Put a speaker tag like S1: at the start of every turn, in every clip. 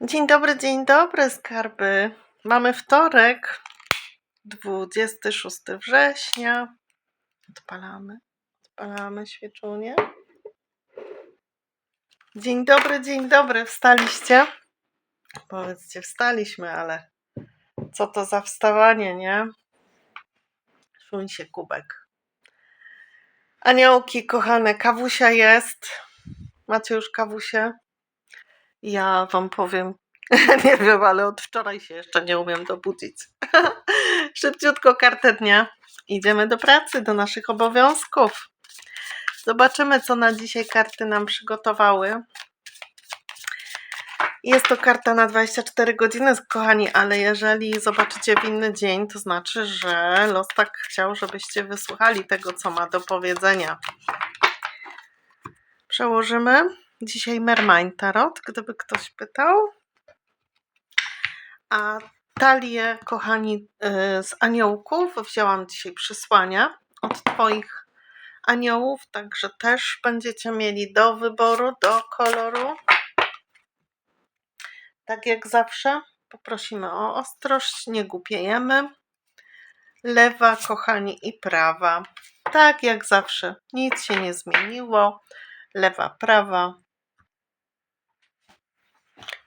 S1: Dzień dobry, dzień dobry, skarby. Mamy wtorek, 26 września. Odpalamy, odpalamy świeczunię. Dzień dobry, dzień dobry. Wstaliście? Powiedzcie, wstaliśmy, ale co to za wstawanie, nie? Szuń się kubek. Aniołki, kochane, kawusia jest. Macie już kawusię? Ja wam powiem, nie wiem, ale od wczoraj się jeszcze nie umiem dobudzić. Szybciutko kartę dnia. Idziemy do pracy, do naszych obowiązków. Zobaczymy, co na dzisiaj karty nam przygotowały. Jest to karta na 24 godziny, kochani, ale jeżeli zobaczycie w inny dzień, to znaczy, że los tak chciał, żebyście wysłuchali tego, co ma do powiedzenia. Przełożymy. Dzisiaj Mermain Tarot, gdyby ktoś pytał. A talię, kochani, y, z aniołków wzięłam dzisiaj przysłania od Twoich aniołów, także też będziecie mieli do wyboru, do koloru. Tak jak zawsze, poprosimy o ostrość, nie głupiejemy. Lewa, kochani, i prawa. Tak jak zawsze, nic się nie zmieniło. Lewa, prawa.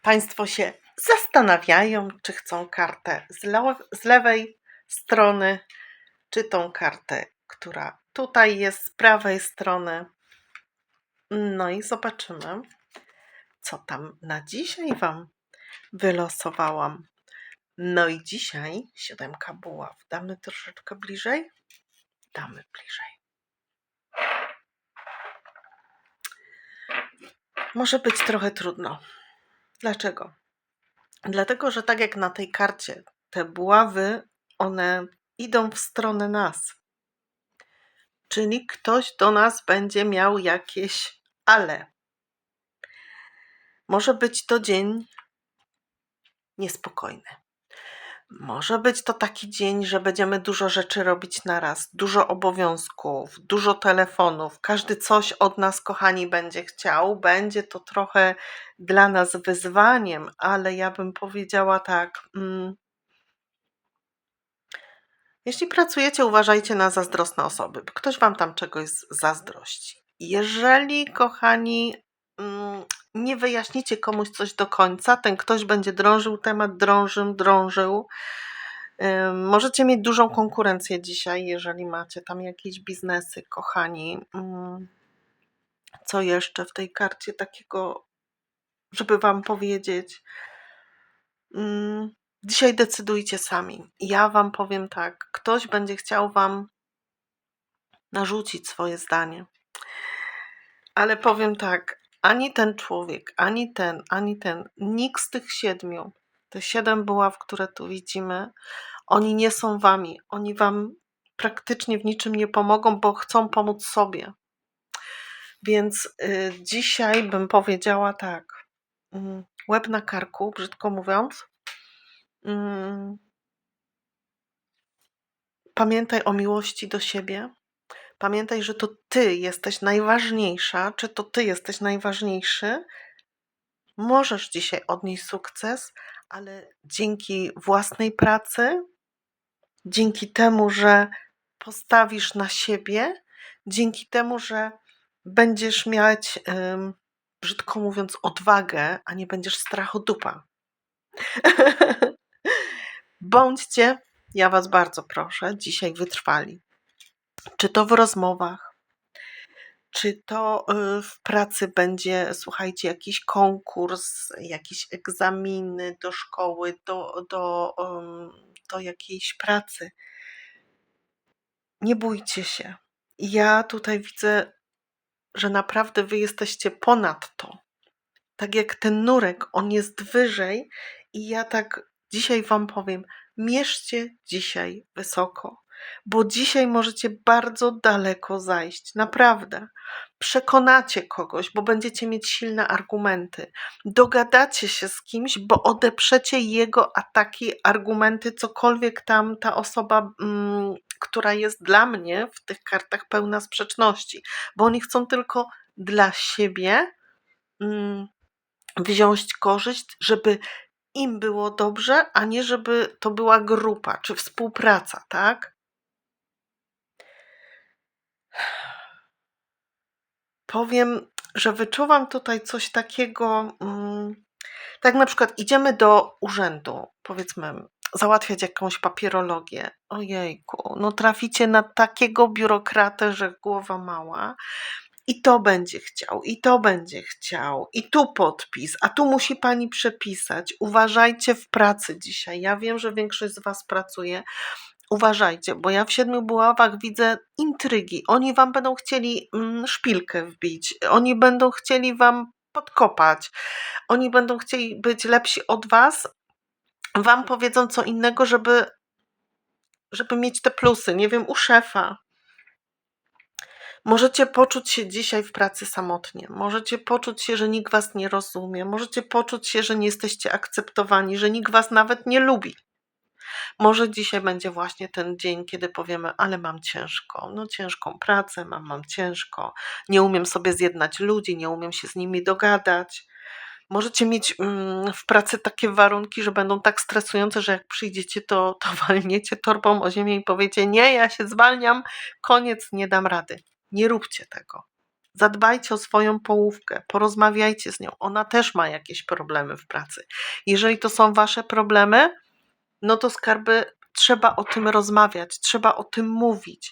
S1: Państwo się zastanawiają, czy chcą kartę z, le- z lewej strony, czy tą kartę, która tutaj jest z prawej strony. No i zobaczymy, co tam na dzisiaj Wam wylosowałam. No i dzisiaj siódemka buław. Damy troszeczkę bliżej? Damy bliżej. Może być trochę trudno. Dlaczego? Dlatego, że tak jak na tej karcie, te buławy, one idą w stronę nas. Czyli ktoś do nas będzie miał jakieś ale. Może być to dzień niespokojny. Może być to taki dzień, że będziemy dużo rzeczy robić naraz, dużo obowiązków, dużo telefonów. Każdy coś od nas, kochani, będzie chciał. Będzie to trochę dla nas wyzwaniem, ale ja bym powiedziała tak. Mm, jeśli pracujecie, uważajcie na zazdrosne osoby. Ktoś wam tam czegoś zazdrości. Jeżeli, kochani, nie wyjaśnicie komuś coś do końca, ten ktoś będzie drążył temat, drążył, drążył. Możecie mieć dużą konkurencję dzisiaj, jeżeli macie tam jakieś biznesy, kochani. Ym, Co jeszcze w tej karcie takiego, żeby Wam powiedzieć? Ym, Dzisiaj decydujcie sami. Ja Wam powiem tak: ktoś będzie chciał Wam narzucić swoje zdanie. Ale powiem tak, ani ten człowiek, ani ten, ani ten, nikt z tych siedmiu, te siedem buław, które tu widzimy, oni nie są wami. Oni wam praktycznie w niczym nie pomogą, bo chcą pomóc sobie. Więc y, dzisiaj bym powiedziała tak, mm, łeb na karku, brzydko mówiąc. Mm, pamiętaj o miłości do siebie. Pamiętaj, że to ty jesteś najważniejsza, czy to ty jesteś najważniejszy. Możesz dzisiaj odnieść sukces, ale dzięki własnej pracy, dzięki temu, że postawisz na siebie, dzięki temu, że będziesz mieć, brzydko mówiąc, odwagę, a nie będziesz strachodupa. Bądźcie, ja Was bardzo proszę, dzisiaj wytrwali. Czy to w rozmowach, czy to y, w pracy będzie, słuchajcie, jakiś konkurs, jakieś egzaminy do szkoły, do, do, do jakiejś pracy. Nie bójcie się. Ja tutaj widzę, że naprawdę wy jesteście ponad to. Tak jak ten nurek, on jest wyżej, i ja tak dzisiaj Wam powiem: mierzcie dzisiaj wysoko, bo dzisiaj możecie bardzo daleko zajść. Naprawdę. Przekonacie kogoś, bo będziecie mieć silne argumenty. Dogadacie się z kimś, bo odeprzecie jego ataki, argumenty, cokolwiek tam ta osoba, mm, która jest dla mnie w tych kartach pełna sprzeczności, bo oni chcą tylko dla siebie. Mm, wziąć korzyść, żeby im było dobrze, a nie żeby to była grupa czy współpraca, tak? Powiem, że wyczuwam tutaj coś takiego, mm, tak na przykład idziemy do urzędu, powiedzmy, załatwiać jakąś papierologię. Ojejku, no traficie na takiego biurokratę, że głowa mała. I to będzie chciał, i to będzie chciał, i tu podpis, a tu musi pani przepisać. Uważajcie w pracy dzisiaj. Ja wiem, że większość z Was pracuje. Uważajcie, bo ja w siedmiu buławach widzę intrygi. Oni wam będą chcieli mm, szpilkę wbić, oni będą chcieli wam podkopać, oni będą chcieli być lepsi od was, wam powiedzą co innego, żeby, żeby mieć te plusy. Nie wiem, u szefa. Możecie poczuć się dzisiaj w pracy samotnie, możecie poczuć się, że nikt was nie rozumie, możecie poczuć się, że nie jesteście akceptowani, że nikt was nawet nie lubi. Może dzisiaj będzie właśnie ten dzień, kiedy powiemy, ale mam ciężko, no ciężką pracę, mam, mam ciężko, nie umiem sobie zjednać ludzi, nie umiem się z nimi dogadać. Możecie mieć mm, w pracy takie warunki, że będą tak stresujące, że jak przyjdziecie, to, to walniecie torbą o ziemię i powiecie: Nie, ja się zwalniam, koniec, nie dam rady. Nie róbcie tego. Zadbajcie o swoją połówkę, porozmawiajcie z nią. Ona też ma jakieś problemy w pracy. Jeżeli to są wasze problemy, no to skarby trzeba o tym rozmawiać, trzeba o tym mówić.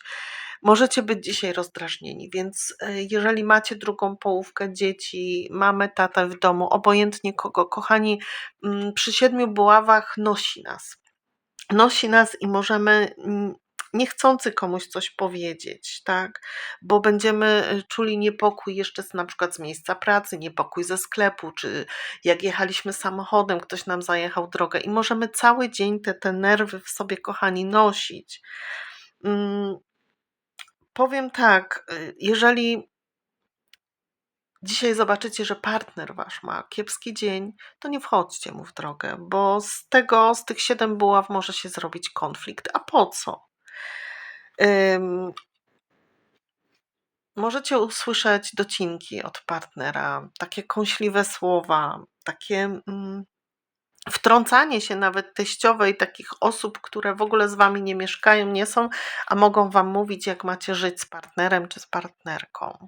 S1: Możecie być dzisiaj rozdrażnieni, więc e, jeżeli macie drugą połówkę dzieci, mamy tatę w domu, obojętnie kogo, kochani, mm, przy siedmiu buławach nosi nas. Nosi nas i możemy mm, niechcący komuś coś powiedzieć, tak? Bo będziemy e, czuli niepokój jeszcze z, na przykład z miejsca pracy, niepokój ze sklepu, czy jak jechaliśmy samochodem, ktoś nam zajechał drogę i możemy cały dzień te, te nerwy w sobie, kochani, nosić. Mm, powiem tak, e, jeżeli dzisiaj zobaczycie, że partner wasz ma kiepski dzień, to nie wchodźcie mu w drogę, bo z tego, z tych siedem buław może się zrobić konflikt. A po co? Możecie usłyszeć docinki od partnera, takie kąśliwe słowa, takie mm, wtrącanie się nawet teściowej takich osób, które w ogóle z wami nie mieszkają, nie są, a mogą wam mówić, jak macie żyć z partnerem czy z partnerką.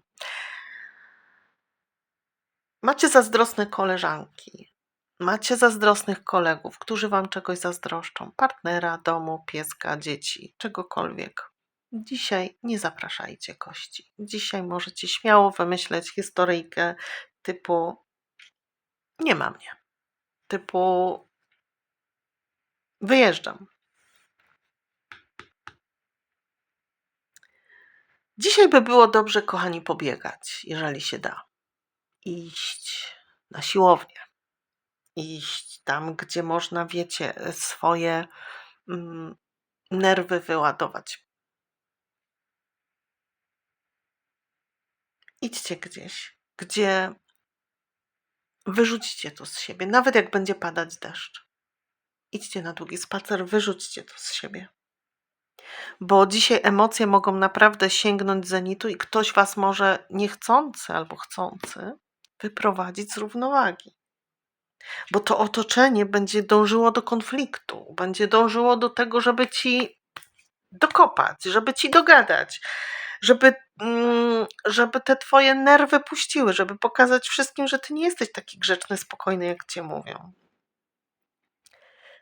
S1: Macie zazdrosne koleżanki, macie zazdrosnych kolegów, którzy wam czegoś zazdroszczą: partnera, domu, pieska, dzieci, czegokolwiek. Dzisiaj nie zapraszajcie gości. Dzisiaj możecie śmiało wymyśleć historyjkę typu nie ma mnie. Typu wyjeżdżam. Dzisiaj by było dobrze, kochani, pobiegać, jeżeli się da. Iść na siłownię. Iść tam, gdzie można, wiecie, swoje mm, nerwy wyładować. Idźcie gdzieś, gdzie wyrzućcie to z siebie, nawet jak będzie padać deszcz. Idźcie na długi spacer, wyrzućcie to z siebie. Bo dzisiaj emocje mogą naprawdę sięgnąć zenitu i ktoś was może niechcący albo chcący wyprowadzić z równowagi. Bo to otoczenie będzie dążyło do konfliktu, będzie dążyło do tego, żeby ci dokopać, żeby ci dogadać, żeby, mm, żeby te twoje nerwy puściły, żeby pokazać wszystkim, że ty nie jesteś taki grzeczny, spokojny, jak cię mówią.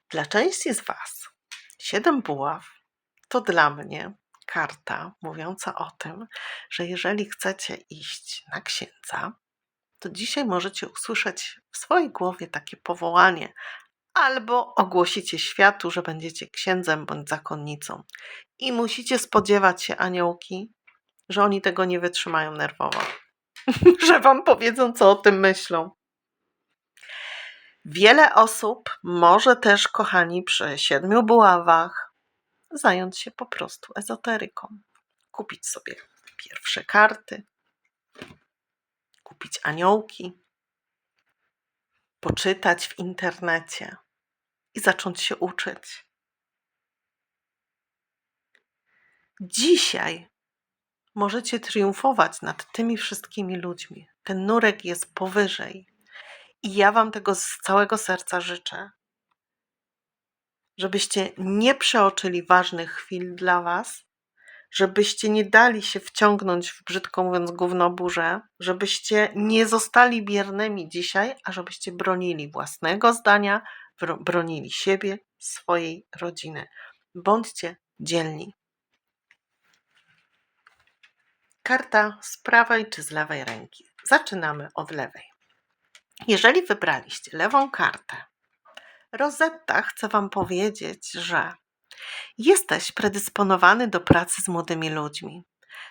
S1: Dla części z was siedem buław to dla mnie karta mówiąca o tym, że jeżeli chcecie iść na księdza, to dzisiaj możecie usłyszeć w swojej głowie takie powołanie, albo ogłosicie światu, że będziecie księdzem bądź zakonnicą. I musicie spodziewać się, aniołki, że oni tego nie wytrzymają nerwowo. że wam powiedzą, co o tym myślą. Wiele osób może też, kochani, przy siedmiu buławach zająć się po prostu ezoteryką. Kupić sobie pierwsze karty, kupić aniołki, poczytać w internecie i zacząć się uczyć. Dzisiaj możecie triumfować nad tymi wszystkimi ludźmi. Ten nurek jest powyżej. I ja Wam tego z całego serca życzę, żebyście nie przeoczyli ważnych chwil dla Was, żebyście nie dali się wciągnąć w, brzydko mówiąc, gównoburzę, żebyście nie zostali biernymi dzisiaj, a żebyście bronili własnego zdania, bro- bronili siebie, swojej rodziny. Bądźcie dzielni. Karta z prawej czy z lewej ręki. Zaczynamy od lewej. Jeżeli wybraliście lewą kartę, Rosetta chce Wam powiedzieć, że jesteś predysponowany do pracy z młodymi ludźmi.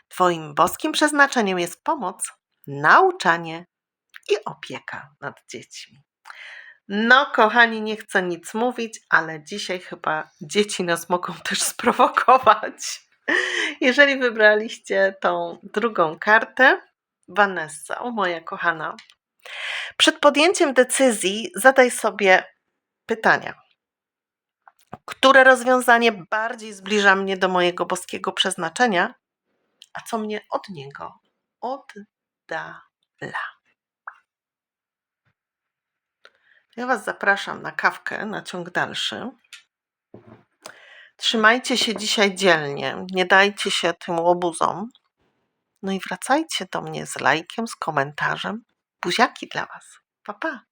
S1: Twoim boskim przeznaczeniem jest pomoc, nauczanie i opieka nad dziećmi. No, kochani, nie chcę nic mówić, ale dzisiaj chyba dzieci nas mogą też sprowokować. Jeżeli wybraliście tą drugą kartę, Vanessa, o moja kochana, przed podjęciem decyzji zadaj sobie pytania. Które rozwiązanie bardziej zbliża mnie do mojego boskiego przeznaczenia, a co mnie od niego oddala? Ja Was zapraszam na kawkę, na ciąg dalszy. Trzymajcie się dzisiaj dzielnie, nie dajcie się tym łobuzom. No i wracajcie do mnie z lajkiem, z komentarzem. Buziaki dla Was. Pa, pa.